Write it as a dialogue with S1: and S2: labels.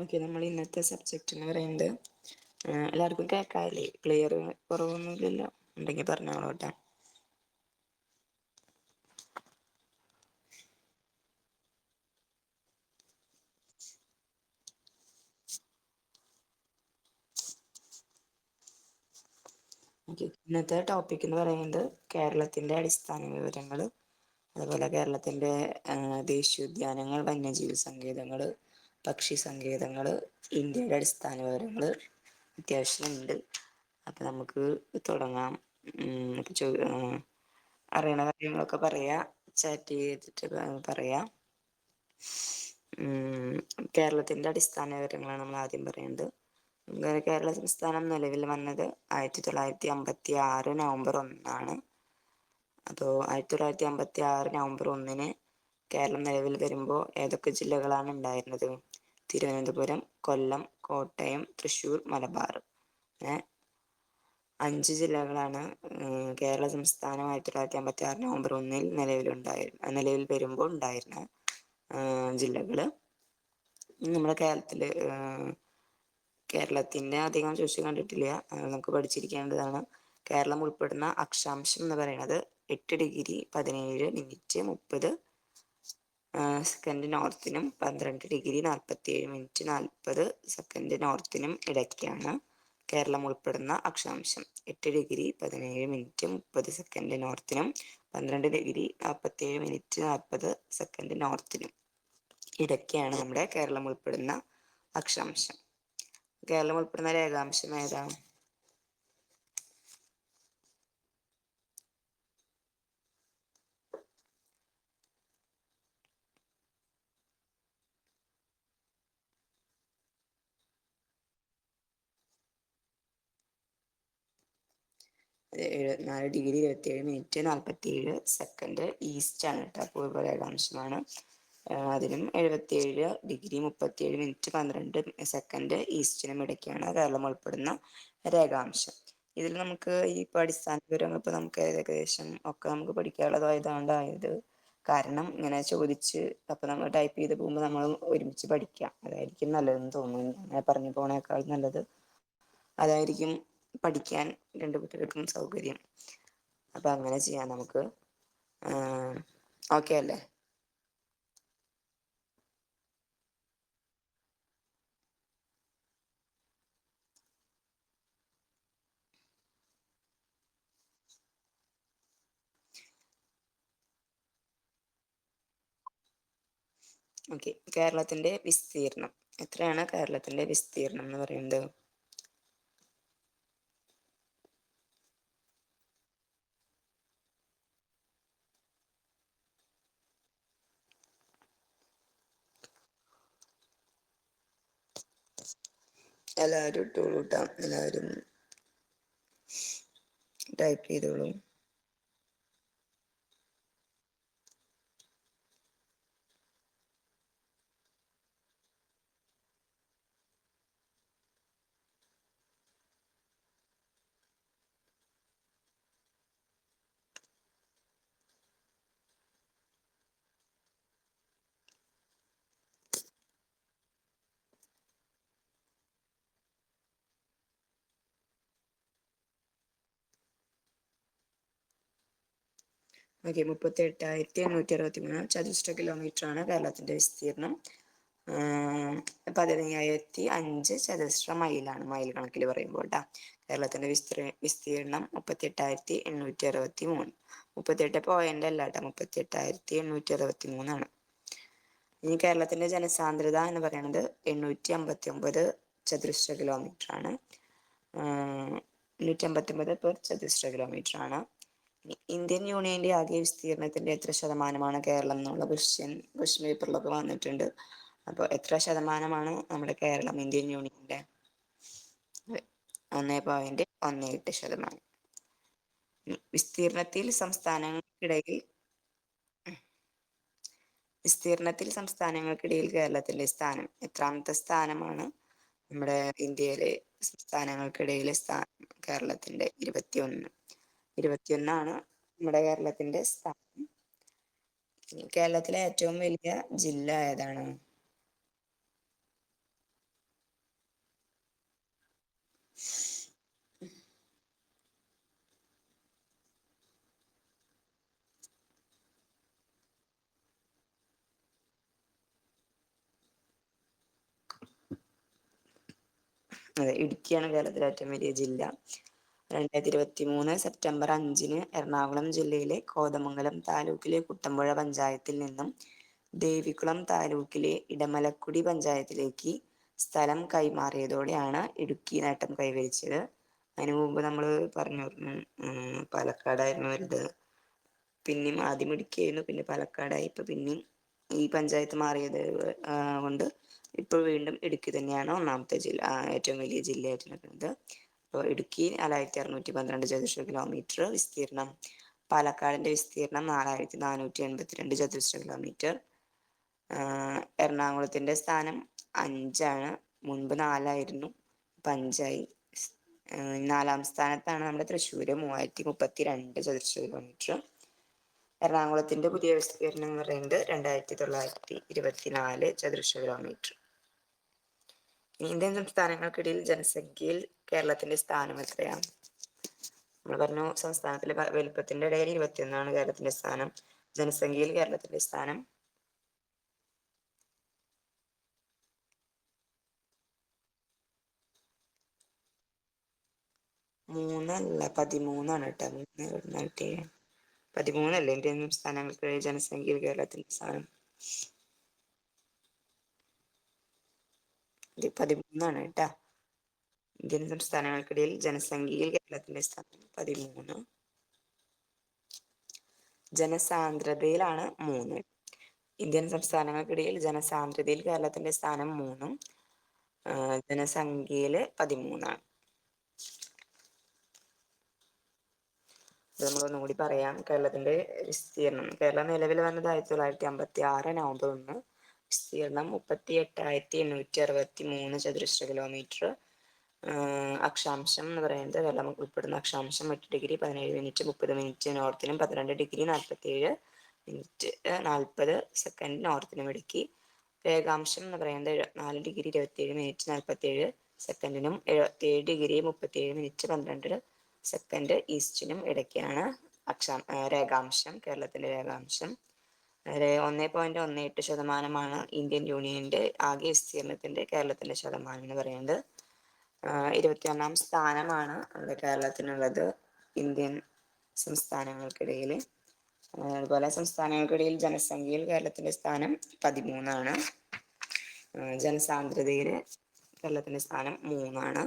S1: Okay നമ്മൾ ഇന്നത്തെ subject എന്ന് പറയുന്നത് എല്ലാവർക്കും കേൾക്കാല്ലേ? ക്ലിയർ കുറവൊന്നുമില്ലല്ലോ? ഉണ്ടെങ്കിൽ പറഞ്ഞോളൂട്ടെ. ഓക്കെ ഇന്നത്തെ ടോപ്പിക് എന്ന് പറയുന്നത് കേരളത്തിന്റെ അടിസ്ഥാന വിവരങ്ങൾ അതുപോലെ കേരളത്തിന്റെ ദേശീയോദ്യാനങ്ങൾ വന്യജീവി സങ്കേതങ്ങൾ പക്ഷി സങ്കേതങ്ങൾ ഇന്ത്യയുടെ അടിസ്ഥാന വിവരങ്ങൾ അത്യാവശ്യം ഉണ്ട് അപ്പൊ നമുക്ക് തുടങ്ങാം. അറിയണ കാര്യങ്ങളൊക്കെ പറയാ ചാറ്റ് ചെയ്തിട്ട് പറയാം. ഉം കേരളത്തിന്റെ അടിസ്ഥാന വിവരങ്ങളാണ് നമ്മൾ ആദ്യം പറയേണ്ടത്. കേരള സംസ്ഥാനം നിലവിൽ വന്നത് ആയിരത്തി തൊള്ളായിരത്തി അമ്പത്തി ആറ് നവംബർ ഒന്നാണ്. അപ്പോ ആയിരത്തി തൊള്ളായിരത്തി അമ്പത്തി ആറ് നവംബർ ഒന്നിന് കേരളം നിലവിൽ വരുമ്പോൾ ഏതൊക്കെ ജില്ലകളാണ് ഉണ്ടായിരുന്നത്? തിരുവനന്തപുരം കൊല്ലം കോട്ടയം തൃശ്ശൂർ മലബാർ. അഞ്ച് ജില്ലകളാണ് കേരള സംസ്ഥാനം ആയിരത്തി തൊള്ളായിരത്തി അമ്പത്തി ആറ് നവംബർ ഒന്നിൽ നിലവിലുണ്ടായിരുന്ന നിലവിൽ വരുമ്പോൾ ഉണ്ടായിരുന്ന ജില്ലകൾ. നമ്മുടെ കേരളത്തിൽ കേരളത്തിന്റെ അധികം ചോദിച്ചു കണ്ടിട്ടില്ല. നമുക്ക് പഠിച്ചിരിക്കേണ്ടതാണ്. കേരളം ഉൾപ്പെടുന്ന അക്ഷാംശം എന്ന് പറയുന്നത് എട്ട് ഡിഗ്രി പതിനേഴ് മിനിറ്റ് മുപ്പത് സെക്കൻഡ് നോർത്തിനും പന്ത്രണ്ട് ഡിഗ്രി നാൽപ്പത്തി ഏഴ് മിനിറ്റ് നാൽപ്പത് സെക്കൻഡ് നോർത്തിനും ഇടയ്ക്കാണ് കേരളം ഉൾപ്പെടുന്ന അക്ഷാംശം. എട്ട് ഡിഗ്രി പതിനേഴ് മിനിറ്റ് മുപ്പത് സെക്കൻഡ് നോർത്തിനും പന്ത്രണ്ട് ഡിഗ്രി നാൽപ്പത്തി ഏഴ് മിനിറ്റ് നാൽപ്പത് സെക്കൻഡ് നോർത്തിനും ഇടയ്ക്കാണ് നമ്മുടെ കേരളം ഉൾപ്പെടുന്ന അക്ഷാംശം. കേരളം ഉൾപ്പെടുന്ന രേഖാംശം എഴുപത്തിനാല് ഡിഗ്രി ഇരുപത്തിയേഴ് മിനിറ്റ് നാൽപ്പത്തി ഏഴ് സെക്കൻഡ് ഈസ്റ്റ് ആണ് കേട്ടോ പൂർവ രേഖാംശമാണ് അതിനും എഴുപത്തിയേഴ് ഡിഗ്രി മുപ്പത്തിയേഴ് മിനിറ്റ് പന്ത്രണ്ട് സെക്കൻഡ് ഈസ്റ്റിനും ഇടയ്ക്കാണ് കേരളം ഉൾപ്പെടുന്ന രേഖാംശം. ഇതിൽ നമുക്ക് ഈ ഇപ്പൊ അടിസ്ഥാനപരം ഇപ്പോൾ ഇപ്പൊ നമുക്ക് ഏകദേശം ഒക്കെ നമുക്ക് പഠിക്കാനുള്ളതായതാണ്ടായത് കാരണം ഇങ്ങനെ ചോദിച്ച് അപ്പൊ നമ്മൾ ടൈപ്പ് ചെയ്ത് പോകുമ്പോൾ നമ്മൾ ഒരുമിച്ച് പഠിക്കാം. അതായിരിക്കും നല്ലതെന്ന് തോന്നുന്നു. അങ്ങനെ പറഞ്ഞു പോണേക്കാൾ നല്ലത്. അതായിരിക്കും പഠിക്കാൻ രണ്ടു കുട്ടികൾക്കും സൗകര്യം. അപ്പൊ അങ്ങനെ ചെയ്യാം നമുക്ക്. ഓക്കെ അല്ലേ? ഓക്കെ. കേരളത്തിന്റെ വിസ്തീർണം എത്രയാണ് കേരളത്തിന്റെ വിസ്തീർണം എന്ന് പറയുന്നത്? എല്ലാവരും ഇട്ടോളൂ ട്ടാ എല്ലാവരും ടൈപ്പ് ചെയ്തോളൂ. ഓക്കെ മുപ്പത്തി എട്ടായിരത്തി എണ്ണൂറ്റി അറുപത്തി മൂന്ന് ചതുശ്ര കിലോമീറ്റർ ആണ് കേരളത്തിന്റെ വിസ്തീർണം പതിനയ്യായിരത്തി അഞ്ച് ചതുശ്ര മൈലാണ് മൈൽ കണക്കിൽ പറയുമ്പോൾ കേരളത്തിന്റെ വിസ്തീർ വിസ്തീർണം മുപ്പത്തി എട്ടായിരത്തി എണ്ണൂറ്റി അറുപത്തി മൂന്ന് മുപ്പത്തി എട്ട് പോയിന്റ് അല്ല കേട്ടോ മുപ്പത്തി എട്ടായിരത്തി എണ്ണൂറ്റി അറുപത്തി മൂന്നാണ് ഇനി കേരളത്തിന്റെ ജനസാന്ദ്രത എന്ന് പറയുന്നത് എണ്ണൂറ്റി അമ്പത്തി ഒമ്പത് ചതുരശ്ര കിലോമീറ്റർ ആണ് എണ്ണൂറ്റി അമ്പത്തി ഒമ്പത് പെർ ചതുശ്ര കിലോമീറ്റർ ആണ് ഇന്ത്യൻ യൂണിയന്റെ ആകെ വിസ്തീർണത്തിന്റെ എത്ര ശതമാനമാണ് കേരളം എന്നുള്ള ക്വസ്റ്റ്യൻ ക്വസ്റ്റ്യൻ പേപ്പറിലൊക്കെ വന്നിട്ടുണ്ട്. അപ്പോൾ എത്ര ശതമാനമാണ് നമ്മുടെ കേരളം ഇന്ത്യൻ യൂണിയന്റെ ഒന്നേ പോയിന്റ് ഒന്ന് എട്ട് ശതമാനം വിസ്തീർണത്തിൽ സംസ്ഥാനങ്ങൾക്കിടയിൽ വിസ്തീർണത്തിൽ സംസ്ഥാനങ്ങൾക്കിടയിൽ കേരളത്തിന്റെ സ്ഥാനം എത്രാമത്തെ സ്ഥാനമാണ്? നമ്മുടെ ഇന്ത്യയിലെ സംസ്ഥാനങ്ങൾക്കിടയിലെ സ്ഥാനം കേരളത്തിന്റെ ഇരുപത്തിയൊന്ന്. ഇരുപത്തിയൊന്നാണ് നമ്മുടെ കേരളത്തിന്റെ സ്ഥാനം. കേരളത്തിലെ ഏറ്റവും വലിയ ജില്ല ഏതാണ്? അതെ ഇടുക്കിയാണ് കേരളത്തിലെ ഏറ്റവും വലിയ ജില്ല. രണ്ടായിരത്തി ഇരുപത്തി മൂന്ന് സെപ്റ്റംബർ അഞ്ചിന് എറണാകുളം ജില്ലയിലെ കോതമംഗലം താലൂക്കിലെ കുട്ടമ്പുഴ പഞ്ചായത്തിൽ നിന്നും ദേവികുളം താലൂക്കിലെ ഇടമലക്കുടി പഞ്ചായത്തിലേക്ക് സ്ഥലം കൈമാറിയതോടെയാണ് ഇടുക്കി നേട്ടം കൈവരിച്ചത്. അതിനു മുമ്പ് നമ്മൾ പറഞ്ഞു പാലക്കാടായിരുന്നു വരുന്നത് പിന്നെയും ആദ്യം ഇടുക്കിയായിരുന്നു പിന്നെ പാലക്കാടായി. ഇപ്പൊ പിന്നെയും ഈ പഞ്ചായത്ത് മാറിയത് കൊണ്ട് ഇപ്പോൾ വീണ്ടും ഇടുക്കി തന്നെയാണ് ഒന്നാമത്തെ ജില്ല ഏറ്റവും വലിയ ജില്ലയായിട്ട് നിക്കുന്നത് ഇപ്പൊ ഇടുക്കി നാലായിരത്തി അറുന്നൂറ്റി പന്ത്രണ്ട് ചതുരശ്ര കിലോമീറ്റർ വിസ്തീർണം പാലക്കാടിന്റെ വിസ്തീർണം നാലായിരത്തി നാനൂറ്റി എൺപത്തിരണ്ട് ചതുരശ്ര കിലോമീറ്റർ എറണാകുളത്തിന്റെ സ്ഥാനം അഞ്ചാണ്. മുൻപ് നാലായിരുന്നു. ഇപ്പം അഞ്ചായി. നാലാം സ്ഥാനത്താണ് നമ്മുടെ തൃശ്ശൂർ മൂവായിരത്തി മുപ്പത്തി രണ്ട് ചതുരശ്ര കിലോമീറ്റർ എറണാകുളത്തിന്റെ പുതിയ വിസ്തീർണം എന്ന് പറയുന്നത് രണ്ടായിരത്തി തൊള്ളായിരത്തി ഇരുപത്തിനാല് ചതുരശ്ര കിലോമീറ്റർ ഇന്ത്യൻ സംസ്ഥാനങ്ങൾക്കിടയിൽ ജനസംഖ്യയിൽ കേരളത്തിന്റെ സ്ഥാനം എത്രയാണ്? നമ്മൾ പറഞ്ഞു സംസ്ഥാനത്തിലെ വലുപ്പത്തിന്റെ ഇടയിൽ ഇരുപത്തിയൊന്നാണ് കേരളത്തിന്റെ സ്ഥാനം. ജനസംഖ്യയിൽ കേരളത്തിന്റെ സ്ഥാനം മൂന്നല്ല പതിമൂന്നാണ് കേട്ടോ. മൂന്ന് കിട്ടിയെ? പതിമൂന്നല്ലേ ഇന്ത്യൻ സംസ്ഥാനങ്ങൾക്ക് ജനസംഖ്യയിൽ കേരളത്തിന്റെ സ്ഥാനം. പതിമൂന്നാണ് കേട്ടാ. ഇന്ത്യൻ സംസ്ഥാനങ്ങൾക്കിടയിൽ ജനസംഖ്യയിൽ കേരളത്തിന്റെ സ്ഥാനം പതിമൂന്ന്. ജനസാന്ദ്രതയിലാണ് മൂന്ന്. ഇന്ത്യൻ സംസ്ഥാനങ്ങൾക്കിടയിൽ ജനസാന്ദ്രതയിൽ കേരളത്തിന്റെ സ്ഥാനം മൂന്നും. ജനസംഖ്യയിൽ പതിമൂന്നാണ്. നമ്മൾ ഒന്നുകൂടി പറയാം. കേരളത്തിന്റെ വിസ്തീർണം കേരളം നിലവിൽ വന്നത് ആയിരത്തി തൊള്ളായിരത്തി അമ്പത്തി ആറ് നവംബർ ഒന്ന്. വിസ്തീർണം മുപ്പത്തി എട്ടായിരത്തി എണ്ണൂറ്റി അറുപത്തി മൂന്ന് ചതുരശ്ര കിലോമീറ്റർ അക്ഷാംശം എന്ന് പറയുന്നത് വെള്ളം ഉൾപ്പെടുന്ന അക്ഷാംശം എട്ട് ഡിഗ്രി പതിനേഴ് മിനിറ്റ് മുപ്പത് മിനിറ്റ് നോർത്തിനും പന്ത്രണ്ട് ഡിഗ്രി നാൽപ്പത്തി ഏഴ് മിനിറ്റ് നാൽപ്പത് സെക്കൻഡ് നോർത്തിനും ഇടുക്കി. രേഖാംശം എന്ന് പറയുന്നത് എഴുപത്തിനാല് ഡിഗ്രി ഇരുപത്തിയേഴ് മിനിറ്റ് നാൽപ്പത്തി ഏഴ് സെക്കൻഡിനും എഴുപത്തിയേഴ് ഡിഗ്രി മുപ്പത്തിയേഴ് മിനിറ്റ് പന്ത്രണ്ട് സെക്കൻഡ് ഈസ്റ്റിനും ഇടയ്ക്കാണ് അക്ഷാം രേഖാംശം കേരളത്തിന്റെ രേഖാംശം. ഒന്നേ പോയിന്റ് ഒന്ന് എട്ട് ശതമാനമാണ് ഇന്ത്യൻ യൂണിയന്റെ ആകെ വിസ്തീർണത്തിന്റെ കേരളത്തിന്റെ ശതമാനം എന്ന് പറയുന്നത്. ഇരുപത്തിയൊന്നാം സ്ഥാനമാണ് നമ്മുടെ കേരളത്തിനുള്ളത് ഇന്ത്യൻ സംസ്ഥാനങ്ങൾക്കിടയിൽ അതുപോലെ സംസ്ഥാനങ്ങൾക്കിടയിൽ ജനസംഖ്യയിൽ കേരളത്തിന്റെ സ്ഥാനം പതിമൂന്നാണ്. ജനസാന്ദ്രതയിൽ കേരളത്തിന്റെ സ്ഥാനം മൂന്നാണ്.